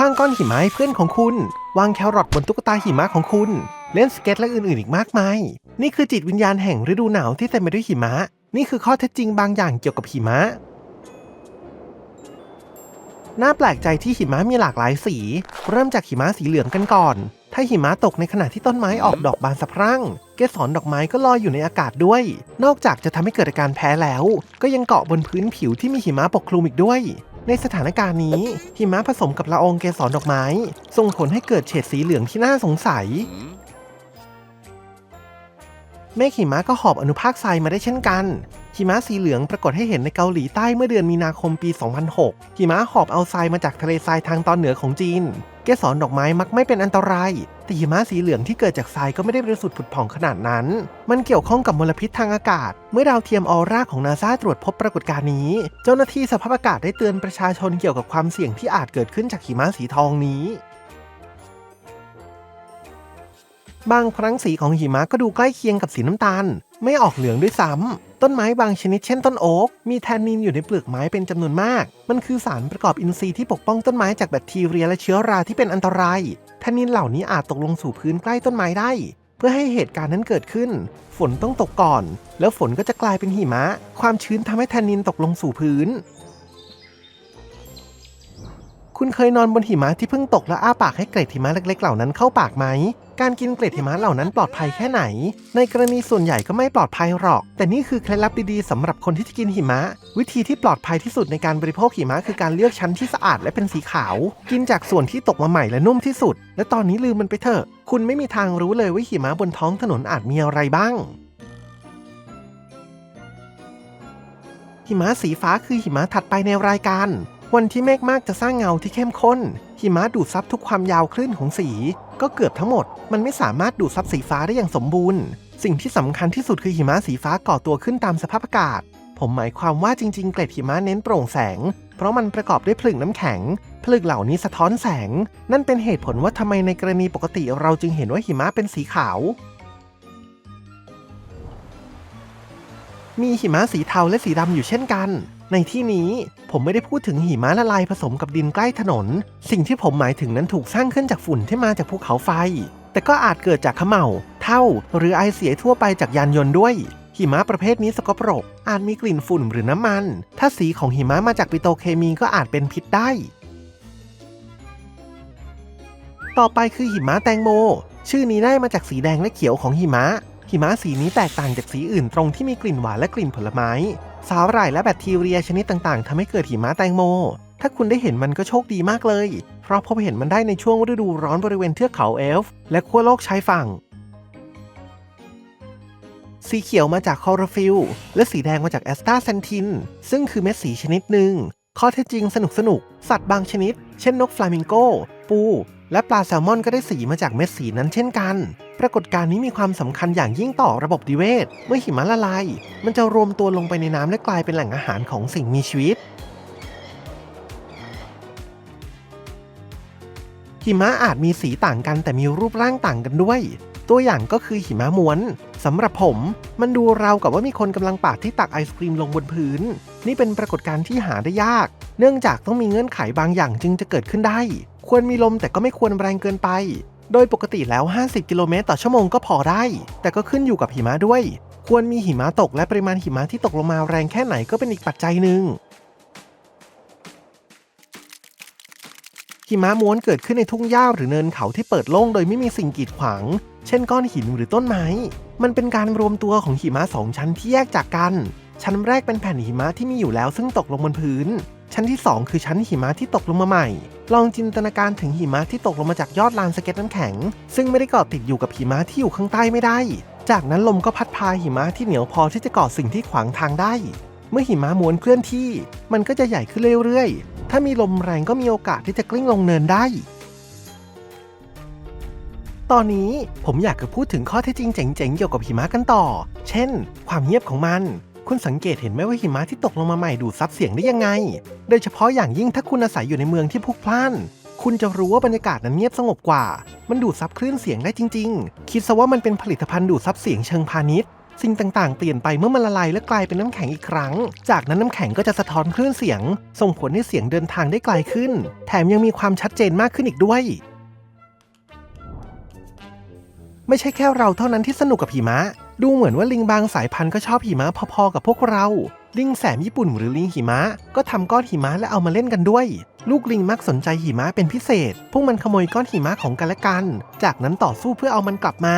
ว้างก้อนหิมะให้เพื่อนของคุณ วางแครอทบนตุ๊กตาหิมะของคุณ เล่นสเก็ตและอื่นๆ อีกมากมาย นี่คือจิตวิญญาณแห่งฤดูหนาวที่เต็มไปด้วยหิมะ นี่คือข้อเท็จจริงบางอย่างเกี่ยวกับหิมะ น่าแปลกใจที่หิมะมีหลากหลายสี เริ่มจากหิมะสีเหลืองกันก่อน ถ้าหิมะตกในขณะที่ต้นไม้ออกดอกบานสะพรั่ง เกสรดอกไม้ก็ลอยอยู่ในอากาศด้วย นอกจากจะทำให้เกิดอาการแพ้แล้ว ก็ยังเกาะบนพื้นผิวที่มีหิมะปกคลุมอีกด้วย ในสถานการณ์นี้หิมะผสมกับละอองเกสรดอกไม้ ส่งผลให้เกิดเฉดสีเหลืองที่น่าสงสัย เมฆหิมะก็หอบอนุภาคทรายมาได้เช่นกันหิมะสีเหลืองปรากฏให้เห็นในเกาหลีใต้เมื่อเดือนมีนาคมปี 2006หิมะหอบเอาทรายมาจากทะเลทรายทางตอนเหนือของจีน กสรดอกไม้มักไม่เป็นอันตราย แต่หิมะสีเหลืองที่เกิดจากทรายก็ไม่ได้บริสุทธิ์ผุดผ่องขนาดนั้น มันเกี่ยวข้องกับมลพิษทางอากาศ เมื่อดาวเทียมออร่าของนาซาตรวจพบปรากฏการณ์นี้ เจ้าหน้าที่สภาพอากาศได้เตือนประชาชนเกี่ยวกับความเสี่ยงที่อาจเกิดขึ้นจากหิมะสีทองนี้ บางครั้งสีของหิมะก็ดูใกล้เคียงกับสีน้ำตาล ไม่ออกเหลืองด้วยซ้ำ ต้นไม้บางชนิดเช่นต้นโอ๊กมีแทนนินอยู่ในเปลือกไม้เป็นจำนวนมาก มันคือสารประกอบอินทรีย์ที่ปกป้องต้นไม้จากแบคทีเรียและเชื้อราที่เป็นอันตราย แทนนินเหล่านี้อาจตกลงสู่พื้นใกล้ต้นไม้ได้ เพื่อให้เหตุการณ์นั้นเกิดขึ้น ฝนต้องตกก่อน แล้วฝนก็จะกลายเป็นหิมะ ความชื้นทำให้แทนนินตกลงสู่พื้นคุณเคยนอนบนหิมะที่เพิ่งตกแล้วอ้าปากให้เกล็ดหิมะเล็กๆ เหล่านั้นเข้าปากไหม การกินเกล็ดหิมะเหล่านั้นปลอดภัยแค่ไหน ในกรณีส่วนใหญ่ก็ไม่ปลอดภัยหรอก แต่นี่คือเคล็ดลับดีๆสำหรับคนที่จะกินหิมะ วิธีที่ปลอดภัยที่สุดในการบริโภคหิมะคือการเลือกชั้นที่สะอาดและเป็นสีขาว กินจากส่วนที่ตกมาใหม่และนุ่มที่สุด และตอนนี้ลืมมันไปเถอะ คุณไม่มีทางรู้เลยว่าหิมะบนท้องถนนอาจมีอะไรบ้างหิมะสีฟ้าคือหิมะถัดไปในรายการ วันที่เมฆมากจะสร้างเงาที่เข้มข้น หิมะดูดซับทุกความยาวคลื่นของสี ก็เกือบทั้งหมด มันไม่สามารถดูดซับสีฟ้าได้อย่างสมบูรณ์ สิ่งที่สำคัญที่สุดคือหิมะสีฟ้าก่อตัวขึ้นตามสภาพอากาศ ผมหมายความว่าจริง ๆ เกล็ดหิมะเน้นโปร่งแสง เพราะมันประกอบด้วยผลึกน้ำแข็ง ผลึกเหล่านี้สะท้อนแสง นั่นเป็นเหตุผลว่าทำไมในกรณีปกติเราจึงเห็นว่าหิมะเป็นสีขาว มีหิมะสีเทาและสีดำอยู่เช่นกัน ในที่นี้ผมไม่ได้พูดถึงหิมะละลายผสมกับดินใกล้ถนน สิ่งที่ผมหมายถึงนั้นถูกสร้างขึ้นจากฝุ่นที่มาจากภูเขาไฟ แต่ก็อาจเกิดจากขม่าเท่า หรือไอเสียทั่วไปจากยานยนต์ด้วย หิมะประเภทนี้สกปรก อาจมีกลิ่นฝุ่นหรือน้ำมัน ถ้าสีของหิมะมาจากปิโตเคมีก็อาจเป็นพิษได้ ต่อไปคือหิมะแตงโม ชื่อนี้ได้มาจากสีแดงและเขียวของหิมะหิมะสีนี้แตกต่างจากสีอื่นตรงที่มีกลิ่นหวานและกลิ่นผลไม้ สาหร่ายและแบคทีเรียชนิดต่างๆทำให้เกิดหิมะแตงโม ถ้าคุณได้เห็นมันก็โชคดีมากเลย เพราะพบเห็นมันได้ในช่วงฤดูร้อนบริเวณเทือกเขาเอลฟ์และขั้วโลกชายฝั่ง สีเขียวมาจากคอโรฟิลล์และสีแดงมาจากแอสตาเซนทิน ซึ่งคือเม็ดสีชนิดหนึ่งข้อเท็จจริงสนุกสนุกๆสัตว์บางชนิด เช่นนกฟลามิงโก ปู และปลาแซลมอนก็ได้สีมาจากเม็ดสีนั้นเช่นกัน ปรากฏการณ์นี้มีความสำคัญอย่างยิ่งต่อระบบนิเวศ เมื่อหิมะละลาย มันจะรวมตัวลงไปในน้ำและกลายเป็นแหล่งอาหารของสิ่งมีชีวิต หิมะอาจมีสีต่างกันแต่มีรูปร่างต่างกันด้วย ตัวอย่างก็คือหิมะม้วนสำหรับผม มันดูราวกับว่ามีคนกำลังปาดที่ตักไอศครีมลงบนพื้น นี่เป็นปรากฏการณ์ที่หาได้ยาก เนื่องจากต้องมีเงื่อนไขบางอย่างจึงจะเกิดขึ้นได้ ควรมีลมแต่ก็ไม่ควรแรงเกินไป โดยปกติแล้ว 50 กิโลเมตรต่อชั่วโมงก็พอได้ แต่ก็ขึ้นอยู่กับหิมะด้วย ควรมีหิมะตกและปริมาณหิมะที่ตกลงมาแรงแค่ไหนก็เป็นอีกปัจจัยหนึ่งหิมะม้วนเกิดขึ้นในทุ่งหญ้าหรือเนินเขาที่เปิดโล่งโดยไม่มีสิ่งกีดขวาง เช่นก้อนหินหรือต้นไม้ มันเป็นการรวมตัวของหิมะสองชั้นที่แยกจากกัน ชั้นแรกเป็นแผ่นหิมะที่มีอยู่แล้วซึ่งตกลงบนพื้น ชั้นที่ 2 คือชั้นหิมะที่ตกลงมาใหม่ ลองจินตนาการถึงหิมะที่ตกลงมาจากยอดลานสเก็ตน้ำแข็ง ซึ่งไม่ได้เกาะติดอยู่กับหิมะที่อยู่ข้างใต้ไม่ได้ จากนั้นลมก็พัดพาหิมะที่เหนียวพอที่จะก่อสิ่งที่ขวางทางได้ เมื่อหิมะม้วนเคลื่อนที่ มันก็จะใหญ่ขึ้นเรื่อยๆ ถ้ามีลมแรงก็มีโอกาสที่จะกลิ้งลงเนินได้ ตอนนี้ผมอยากจะพูดถึงข้อเท็จจริงเจ๋งๆเกี่ยวกับหิมะกันต่อ เช่น ความเงียบของมัน คุณสังเกตเห็นไหมว่าหิมะที่ตกลงมาใหม่ดูดซับเสียงได้ยังไง โดยเฉพาะอย่างยิ่งถ้าคุณอาศัยอยู่ในเมืองที่พลุกพล่าน คุณจะรู้ว่าบรรยากาศนั้นเงียบสงบกว่า มันดูดซับคลื่นเสียงได้จริง ๆ คิดซะว่ามันเป็นผลิตภัณฑ์ดูดซับเสียงเชิงพาณิชย์ สิ่งต่างๆ เปลี่ยนไปเมื่อมันละลายและกลายเป็นน้ำแข็งอีกครั้ง จากนั้นน้ำแข็งก็จะสะท้อนคลื่นเสียง ส่งผลให้เสียงเดินทางได้ไกลขึ้น แถมยังมีความชัดเจนมากขึ้นอีกด้วย ไม่ใช่แค่เราเท่านั้นที่สนุกกับหิมะ ดูเหมือนว่าลิงบางสายพันธุ์ก็ชอบหิมะพอๆกับพวกเรา ลิงแสมญี่ปุ่นหรือลิงหิมะ ก็ทำก้อนหิมะและเอามาเล่นกันด้วย ลูกลิงมักสนใจหิมะเป็นพิเศษ พวกมันขโมยก้อนหิมะของกันและกัน จากนั้นต่อสู้เพื่อเอามันกลับมา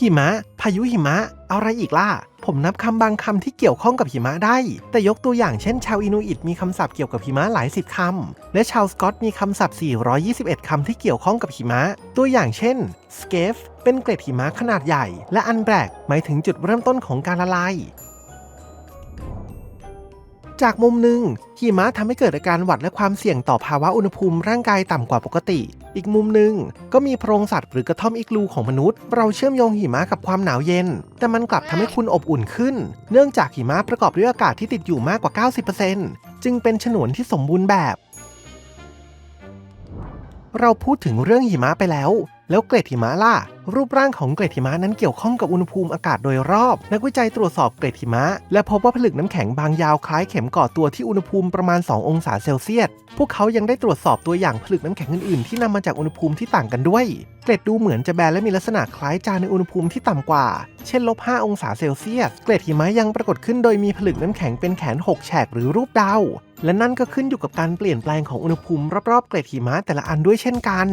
หิมะ พายุหิมะ อะไรอีกล่ะ ผมนับคำบางคำที่เกี่ยวข้องกับหิมะได้ แต่ยกตัวอย่างเช่น ชาวอินูอิตมีคำศัพท์เกี่ยวกับหิมะหลายสิบคำ และชาวสกอตมีคำศัพท์ 421 คำที่เกี่ยวข้องกับหิมะ ตัวอย่างเช่น scaf เป็นเกล็ดหิมะขนาดใหญ่ และ unblack หมายถึงจุดเริ่มต้นของการละลาย จากมุมหนึ่งหิมะทำให้เกิดอาการหวัดและความเสี่ยงต่อภาวะอุณหภูมิร่างกายต่ำกว่าปกติ อีกมุมหนึ่งก็มีโพรงสัตว์หรือกระท่อมอีกลูของมนุษย์ เราเชื่อมโยงหิมะกับความหนาวเย็น แต่มันกลับทำให้คุณอบอุ่นขึ้น เนื่องจากหิมะประกอบด้วยอากาศที่ติดอยู่มากกว่า 90%จึงเป็นฉนวนที่สมบูรณ์แบบ เราพูดถึงเรื่องหิมะไปแล้ว แล้วเกล็ดหิมะล่ะ รูปร่างของเกล็ดหิมะนั้นเกี่ยวข้องกับอุณหภูมิอากาศโดยรอบ นักวิจัยตรวจสอบเกล็ดหิมะ และพบว่าผลึกน้ำแข็งบางยาวคล้ายเข็มก่อตัวที่อุณหภูมิประมาณ 2 องศาเซลเซียส พวกเขายังได้ตรวจสอบตัวอย่างผลึกน้ำแข็งอื่นๆ ที่นำมาจากอุณหภูมิที่ต่างกันด้วย เกล็ดดูเหมือนจะแบนและมีลักษณะคล้ายจานในอุณหภูมิที่ต่ำกว่า เช่นลบ5องศาเซลเซียส เกล็ดหิมะยังปรากฏขึ้นโดยมีผลึกน้ำแข็งเป็นแขน 6 แฉกหรือรูปดาวและนั่นก็ขึ้นอยู่กับการเปลี่ยนแปลงของอุณหภูมิรอบๆเกล็ดหิมะแต่ละอันด้วยเช่นกัน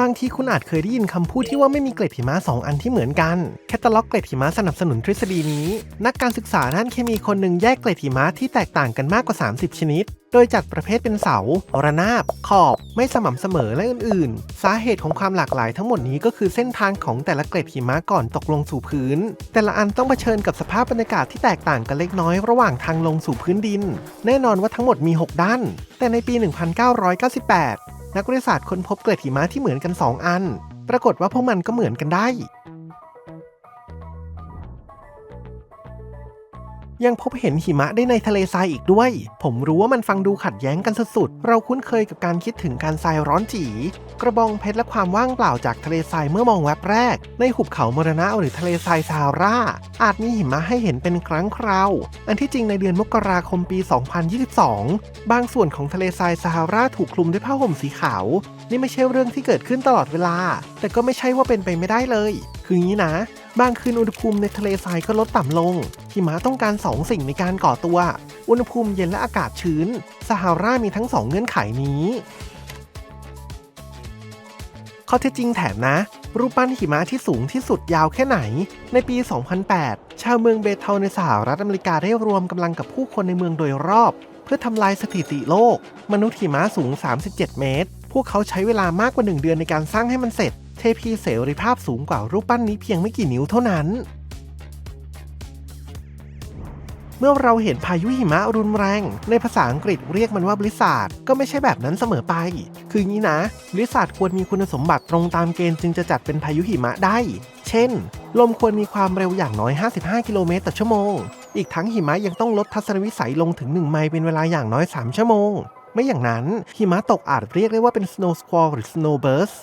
บางทีคุณอาจเคยได้ยินคำพูดที่ว่าไม่มีเกล็ดหิมะ2 อันที่เหมือนกัน แคตตาล็อกเกล็ดหิมะสนับสนุนทฤษฎีนี้ นักการศึกษาด้านเคมีคนหนึ่งแยกเกล็ดหิมะที่แตกต่างกันมากกว่า 30 ชนิด โดยจัดประเภทเป็นเสา ระนาบ ขอบ ไม่สม่ำเสมอและอื่น ๆ สาเหตุของความหลากหลายทั้งหมดนี้ก็คือเส้นทางของแต่ละเกล็ดหิมะก่อนตกลงสู่พื้น แต่ละอันต้องเผชิญกับสภาพบรรยากาศที่แตกต่างกันเล็กน้อยระหว่างทางลงสู่พื้นดิน แน่นอนว่าทั้งหมดมี 6 ด้าน แต่ในปี 1998 นักวิทยาศาสตร์ค้นพบเกล็ดหิมะที่เหมือนกัน 2 อัน ปรากฏว่าพวกมันก็เหมือนกันได้ ยังพบเห็นหิมะได้ในทะเลทรายอีกด้วย ผมรู้ว่ามันฟังดูขัดแย้งกันสุดๆ เราคุ้นเคยกับการคิดถึงการทรายร้อนจีกระบองเพชรและความว่างเปล่าจากทะเลทรายเมื่อมองแวบแรก ในหุบเขามรณะหรือทะเลทรายซาฮารา อาจมีหิมะให้เห็นเป็นครั้งคราว อันที่จริงในเดือนมกราคมปี 2022 บางส่วนของทะเลทรายซาฮาราถูกคลุมด้วยผ้าห่มสีขาว นี่ไม่ใช่เรื่องที่เกิดขึ้นตลอดเวลา แต่ก็ไม่ใช่ว่าเป็นไปไม่ได้เลย คืองี้นะ บางคืนอุณหภูมิในทะเลทรายก็ลดต่ำลง หิมะต้องการ 2 สิ่งในการก่อตัว อุณหภูมิเย็นและอากาศชื้น ซาฮารามีทั้ง 2 เงื่อนไขนี้ ข้อเท็จจริงแถมนะ รูปปั้นหิมะที่สูงที่สุดยาวแค่ไหน ในปี 2008 ชาวเมืองเบเทลในสหรัฐอเมริกาได้รวมกำลังกับผู้คนในเมืองโดยรอบ เพื่อทำลายสถิติโลก มนุษย์หิมะสูง 37 เมตร พวกเขาใช้เวลามากกว่า 1 เดือนในการสร้างให้มันเสร็จ เทพีเสรีภาพสูงกว่ารูปปั้นนี้เพียงไม่กี่นิ้วเท่านั้น เมื่อเราเห็นพายุหิมะรุนแรง ในภาษาอังกฤษเรียกมันว่าบริษัทก็ไม่ใช่แบบนั้นเสมอไป คืองี้นะบริษัทควรมีคุณสมบัติตรงตามเกณฑ์จึงจะจัดเป็นพายุหิมะได้ เช่น ลมควรมีความเร็วอย่างน้อย 55 กิโลเมตรต่อชั่วโมง อีกทั้งหิมะยังต้องลดทัศนวิสัยลงถึง 1 ไมล์เป็นเวลาอย่างน้อย 3 ชั่วโมง ไม่อย่างนั้นหิมะตกอาจเรียกได้ว่าเป็น snow squall หรือ snow burst